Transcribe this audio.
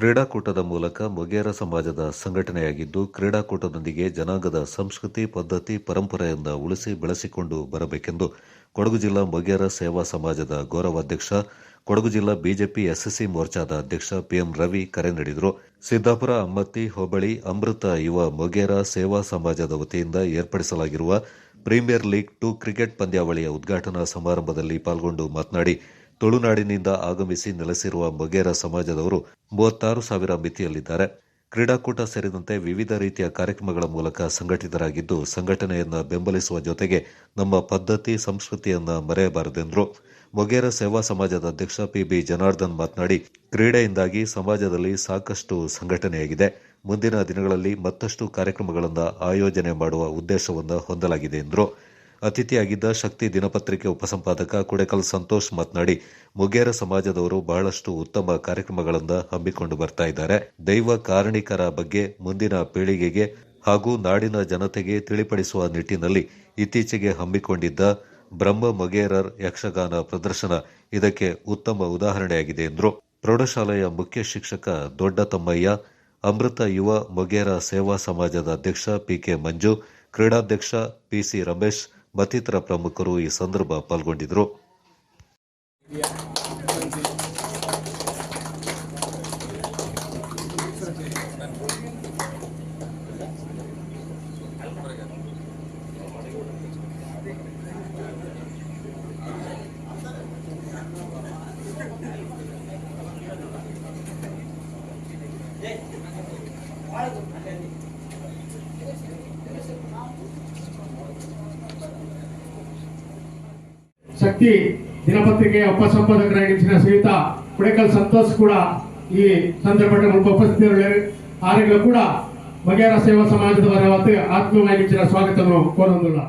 ಕ್ರೀಡಾಕೂಟದ ಮೂಲಕ ಮೊಗೇರ ಸಮಾಜದ ಸಂಘಟನೆಯಾಗಿದ್ದು, ಕ್ರೀಡಾಕೂಟದೊಂದಿಗೆ ಜನಾಂಗದ ಸಂಸ್ಕೃತಿ, ಪದ್ಧತಿ ಪರಂಪರೆಯಿಂದ ಉಳಿಸಿ ಬೆಳೆಸಿಕೊಂಡು ಬರಬೇಕೆಂದು ಕೊಡಗು ಜಿಲ್ಲಾ ಮೊಗೇರ ಸೇವಾ ಸಮಾಜದ ಗೌರವಾಧ್ಯಕ್ಷ ಕೊಡಗು ಜಿಲ್ಲಾ ಬಿಜೆಪಿ ಎಸ್ಎಸ್ಸಿ ಮೋರ್ಚಾದ ಅಧ್ಯಕ್ಷ ಪಿಎಂ ರವಿ ಕರೆ ನೀಡಿದರು. ಸಿದ್ದಾಪುರ, ಅಮ್ಮತ್ತಿ, ಹೋಬಳಿ, ಅಮೃತ ಯುವ ಮೊಗೇರ ಸೇವಾ ಸಮಾಜದ ವತಿಯಿಂದ ಏರ್ಪಡಿಸಲಾಗಿರುವ ಪ್ರೀಮಿಯರ್ ಲೀಗ್ ಟು ಕ್ರಿಕೆಟ್ ಪಂದ್ಯಾವಳಿಯ ಉದ್ಘಾಟನಾ ಸಮಾರಂಭದಲ್ಲಿ ಪಾಲ್ಗೊಂಡು ಮಾತನಾಡಿ ತುಳುನಾಡಿನಿಂದ ಆಗಮಿಸಿ ನೆಲೆಸಿರುವ ಮೊಗೇರ ಸಮಾಜದವರು ಮೂವತ್ತಾರು ಸಾವಿರ ಮಿತಿಯಲ್ಲಿದ್ದಾರೆ. ಕ್ರೀಡಾಕೂಟ ಸೇರಿದಂತೆ ವಿವಿಧ ರೀತಿಯ ಕಾರ್ಯಕ್ರಮಗಳ ಮೂಲಕ ಸಂಘಟಿತರಾಗಿದ್ದು, ಸಂಘಟನೆಯನ್ನು ಬೆಂಬಲಿಸುವ ಜೊತೆಗೆ ನಮ್ಮ ಪದ್ಧತಿ, ಸಂಸ್ಕೃತಿಯನ್ನು ಮರೆಯಬಾರದೆಂದರು. ಮೊಗೇರ ಸೇವಾ ಸಮಾಜದ ಅಧ್ಯಕ್ಷ ಪಿಬಿ ಜನಾರ್ದನ್ ಮಾತನಾಡಿ, ಕ್ರೀಡೆಯಿಂದಾಗಿ ಸಮಾಜದಲ್ಲಿ ಸಾಕಷ್ಟು ಸಂಘಟನೆಯಾಗಿದೆ. ಮುಂದಿನ ದಿನಗಳಲ್ಲಿ ಮತ್ತಷ್ಟು ಕಾರ್ಯಕ್ರಮಗಳನ್ನು ಆಯೋಜನೆ ಮಾಡುವ ಉದ್ದೇಶವನ್ನು ಹೊಂದಲಾಗಿದೆ, ಎಂದರು. ಅತಿಥಿಯಾಗಿದ್ದ ಶಕ್ತಿ ದಿನಪತ್ರಿಕೆ ಉಪಸಂಪಾದಕ ಕುಡೆಕಲ್ ಸಂತೋಷ್ ಮಾತನಾಡಿ, ಮುಗೇರ ಸಮಾಜದವರು ಬಹಳಷ್ಟು ಉತ್ತಮ ಕಾರ್ಯಕ್ರಮಗಳನ್ನು ಹಮ್ಮಿಕೊಂಡು ಬರ್ತಾ ಇದ್ದಾರೆ. ದೈವ ಕಾರಣಿಕರ ಬಗ್ಗೆ ಮುಂದಿನ ಪೀಳಿಗೆಗೆ ಹಾಗೂ ನಾಡಿನ ಜನತೆಗೆ ತಿಳಿಪಡಿಸುವ ನಿಟ್ಟಿನಲ್ಲಿ ಇತ್ತೀಚೆಗೆ ಹಮ್ಮಿಕೊಂಡಿದ್ದ ಬ್ರಹ್ಮ ಮೊಗೇರರ್ ಯಕ್ಷಗಾನ ಪ್ರದರ್ಶನ ಇದಕ್ಕೆ ಉತ್ತಮ ಉದಾಹರಣೆಯಾಗಿದೆ ಎಂದರು. ಪ್ರೌಢಶಾಲೆಯ ಮುಖ್ಯ ಶಿಕ್ಷಕ ದೊಡ್ಡ ತಮ್ಮಯ್ಯ ಅಮೃತ ಯುವ ಮೊಗೇರ ಸೇವಾ ಸಮಾಜದ ಅಧ್ಯಕ್ಷ ಪಿಕೆ ಮಂಜು, ಕ್ರೀಡಾಧ್ಯಕ್ಷ ಪಿಸಿ ರಮೇಶ್ ಮತ್ತಿತರ ಪ್ರಮುಖರು ಈ ಸಂದರ್ಭ ಪಾಲ್ಗೊಂಡಿದ್ದರು ಶಕ್ತಿ ದಿನಪತ್ರಿಕೆಯ ಉಪಸಂಪಾದಕರಾಗಿದ್ದ ಶ್ರೀಯುತ ಕುಡೆಕಲ್ ಸಂತೋಷ್ ಕೂಡ ಈ ಸಂದರ್ಭದಲ್ಲಿ ಉಪಸ್ಥಿತರು ಆರೆಗಳು ಕೂಡ ಬಗೆಹರ ಸೇವಾ ಸಮಾಜದವರ ವತಿ ಆತ್ಮೀಯವಾಗಿ ಸ್ವಾಗತವನ್ನು ಕೋರೊಂದಿಲ್ಲ